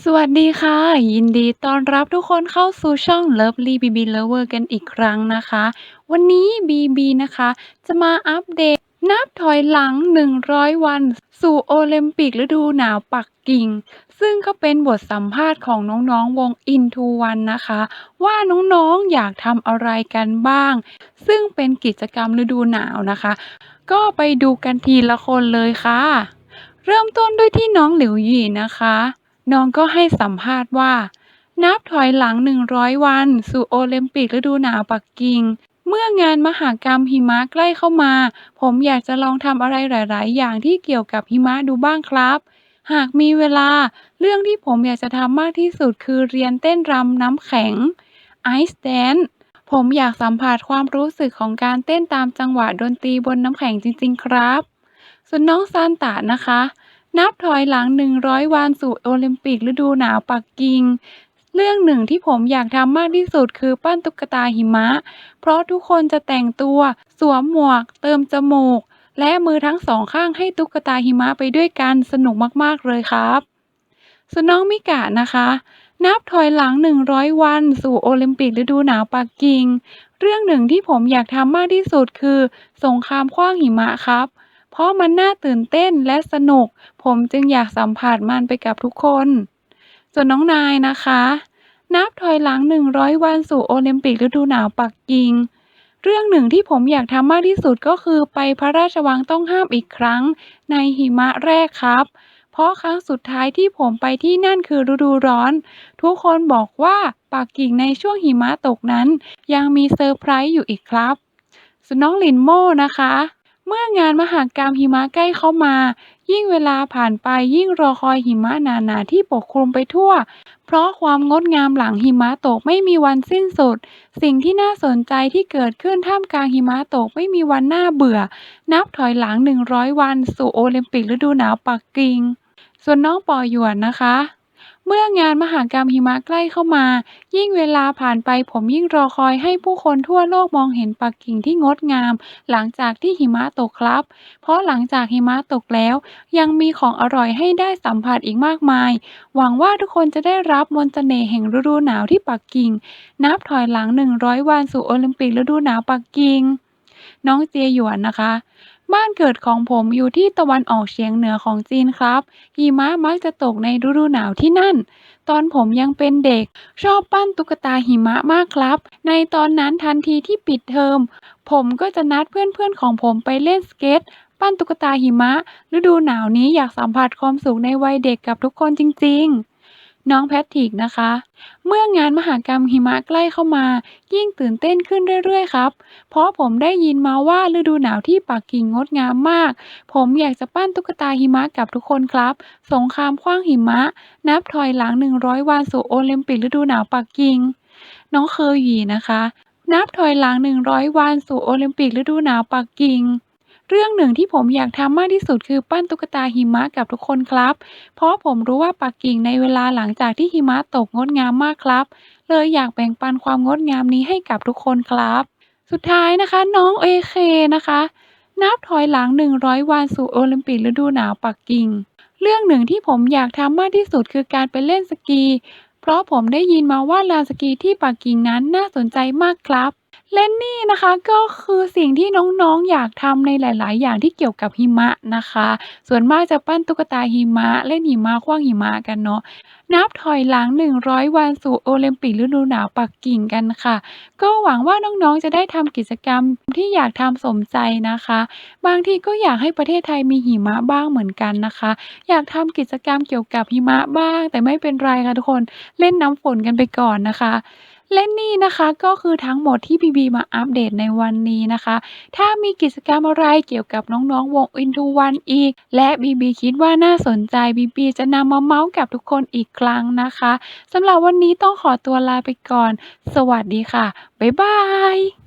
สวัสดีค่ะ ยินดีต้อนรับทุกคนเข้าสู่ช่อง Lovely BB Lover กันอีกครั้งนะคะ วันนี้ BB นะคะ จะมาอัปเดต นับถอยหลัง 100 วัน สู่โอลิมปิกฤดูหนาวปักกิ่ง ซึ่งก็เป็นบทสัมภาษณ์ของน้องๆวง Into One นะคะ ว่าน้องๆอยากทำอะไรกันบ้าง ซึ่งเป็นกิจกรรมฤดูหนาวนะคะ ก็ไปดูกันทีละคนเลยค่ะ เริ่มต้นด้วยที่น้องหลิวหยี่นะคะ น้องก็ให้สัมภาษณ์ว่า นับถอยหลัง 100 วัน สู่โอลิมปิกฤดูหนาวปักกิ่ง เมื่องานมหากรรมหิมะใกล้เข้ามา ผมอยากจะลองทำอะไรหลาย ๆ อย่างที่เกี่ยวกับหิมะดูบ้างครับ หากมีเวลา เรื่องที่ผมอยากจะทำมากที่สุดคือเรียนเต้นรำน้ำแข็ง Ice Dance ผมอยากสัมผัสความรู้สึกของการเต้นตามจังหวะดนตรีบนน้ำแข็งจริง ๆ ครับ ส่วนน้องซานตะนะคะ นับถอยหลัง 100 วันสู่โอลิมปิกฤดูหนาวปักกิ่ง เรื่องหนึ่งที่ผมอยากทำมากที่สุดคือปั้นตุ๊กตาหิมะ เพราะทุกคนจะแต่งตัว สวมหมวก เติมจมูก และมือทั้งสองข้างให้ตุ๊กตาหิมะไปด้วยกันสนุกมากๆเลยครับส่วนน้องมิกะนะคะ นับถอยหลัง 100 วัน สู่โอลิมปิกฤดูหนาวปักกิ่ง เรื่องหนึ่งที่ผมอยากทำมากที่สุดคือ สงครามขว้างหิมะครับ เพราะมันน่าตื่นเต้นและสนุก ผมจึงอยากสัมผัสมันไปกับทุกคน ส่วนน้องนายนะคะ นับถอยหลัง 100 วันสู่โอลิมปิกฤดูหนาวปักกิ่ง เรื่องหนึ่งที่ผมอยากทำมากที่สุดก็คือไปพระราชวังต้องห้ามอีกครั้ง ในหิมะแรกครับ เพราะครั้งสุดท้ายที่ผมไปที่นั่นคือฤดูร้อน ทุกคนบอกว่าปักกิ่งในช่วงหิมะตกนั้น ยังมีเซอร์ไพรส์อยู่อีกครับส่วนน้องหลินโม่นะคะ เมื่องานมหกรรมหิมะใกล้เข้ามา ยิ่งเวลาผ่านไปยิ่งรอคอยหิมะหนาๆที่ปกคลุมไปทั่ว เพราะความงดงามหลังหิมะตกไม่มีวันสิ้นสุด สิ่งที่น่าสนใจที่เกิดขึ้นท่ามกลางหิมะตกไม่มีวันน่าเบื่อ นับถอยหลัง 100 วัน สู่โอลิมปิกฤดูหนาวปักกิ่ง ส่วนน้องปอหยวนนะคะ เมื่องานมหากรรมหิมะใกล้เข้ามา ยิ่งเวลาผ่านไปผมยิ่งรอคอยให้ผู้คนทั่วโลกมองเห็นปักกิ่งที่งดงาม หลังจากที่หิมะตกครับ เพราะหลังจากหิมะตกแล้ว ยังมีของอร่อยให้ได้สัมผัสอีกมากมาย หวังว่าทุกคนจะได้รับมนต์เสน่ห์แห่งฤดูหนาวที่ปักกิ่ง นับถอยหลัง 100 วันสู่โอลิมปิกฤดูหนาวปักกิ่งน้องเจียหยวนนะคะ บ้านเกิดของผมอยู่ที่ตะวันออกเฉียงเหนือของจีนครับ หิมะมักจะตกในฤดูหนาวที่นั่น ตอนผมยังเป็นเด็ก ชอบปั้นตุ๊กตาหิมะมากครับ ในตอนนั้นทันทีที่ปิดเทอม ผมก็จะนัดเพื่อนๆของผมไปเล่นสเก็ต ปั้นตุ๊กตาหิมะ ฤดูหนาวนี้อยากสัมผัสความสุขในวัยเด็กกับทุกคนจริง ๆ น้องแพทริกนะคะ เมื่องานมหากรรมหิมะใกล้เข้ามา ยิ่งตื่นเต้นขึ้นเรื่อยๆครับ เพราะผมได้ยินมาว่าฤดูหนาวที่ปักกิ่งงดงามมาก ผมอยากจะปั้นตุ๊กตาหิมะกับทุกคนครับ สงครามขว้างหิมะ นับถอยหลัง 100 วันสู่โอลิมปิกฤดูหนาวปักกิ่ง น้องเคอหยีนะคะ นับถอยหลัง 100 วันสู่โอลิมปิกฤดูหนาวปักกิ่ง เรื่องหนึ่งที่ผมอยากทำมากที่สุดคือปั้นตุ๊กตาหิมะกับทุกคนครับ เพราะผมรู้ว่าปักกิ่งในเวลาหลังจากที่หิมะตกงดงามมากครับ เลยอยากแบ่งปันความงดงามนี้ให้กับทุกคนครับ สุดท้ายนะคะ น้องเอเคนะคะ นับถอยหลัง 100 วันสู่โอลิมปิกฤดูหนาวปักกิ่ง เรื่องหนึ่งที่ผมอยากทำมากที่สุดคือการไปเล่นสกี เพราะผมได้ยินมาว่าลานสกีที่ปักกิ่งนั้นน่าสนใจมากครับ และนี่นะคะ ก็คือสิ่งที่น้อง ๆ อยากทำในหลาย ๆ อย่างที่เกี่ยวกับหิมะนะคะ ส่วนมากจะปั้นตุ๊กตาหิมะ เล่นหิมะ ขว้างหิมะกันเนาะ นับถอยหลัง 100 วันสู่โอลิมปิกฤดูหนาวปักกิ่งกันค่ะ ก็หวังว่าน้อง ๆ จะได้ทำกิจกรรมที่อยากทำสมใจนะคะ บางทีก็อยากให้ประเทศไทยมีหิมะบ้างเหมือนกันนะคะ อยากทำกิจกรรมเกี่ยวกับหิมะบ้าง แต่ไม่เป็นไรค่ะทุกคน เล่นน้ำฝนกันไปก่อนนะคะ และนี่นะคะ ก็คือทั้งหมดที่บีบีมาอัปเดตในวันนี้นะคะ ถ้ามีกิจกรรมอะไรเกี่ยวกับน้องๆวง Into One อีก และบีบีคิดว่าน่าสนใจบีบีจะนำมาเมาส์กับทุกคนอีกครั้งนะคะสำหรับวันนี้ต้องขอตัวลาไปก่อน สวัสดีค่ะ บ๊ายบาย